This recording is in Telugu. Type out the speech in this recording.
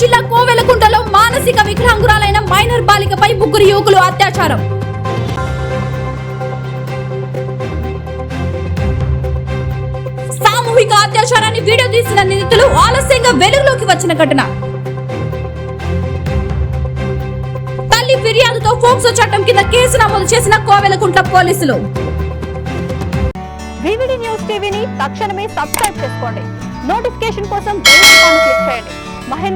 జిల్లా కోవెలకుంటలో మానసిక వికలాంగురాలైన మైనర్ బాలికపై ముగ్గురు యువకులు అత్యాచారం. సామూహిక అత్యాచారాన్ని వీడియో తీసిన నిందితులు ఆలస్యంగా వెలుగులోకి వచ్చిన ఘటన. తల్లి ఫిర్యాదుతో ఫోక్సో చట్టం కింద కేసు నమోదు చేసిన కోవెలకుంట్ల పోలీసులు. వివిడి న్యూస్ టీవీని తక్షణమే సబ్స్క్రైబ్ చేసుకోండి. నోటిఫికేషన్ కోసం బెల్ ఐకాన్ క్లిక్ చేయండి.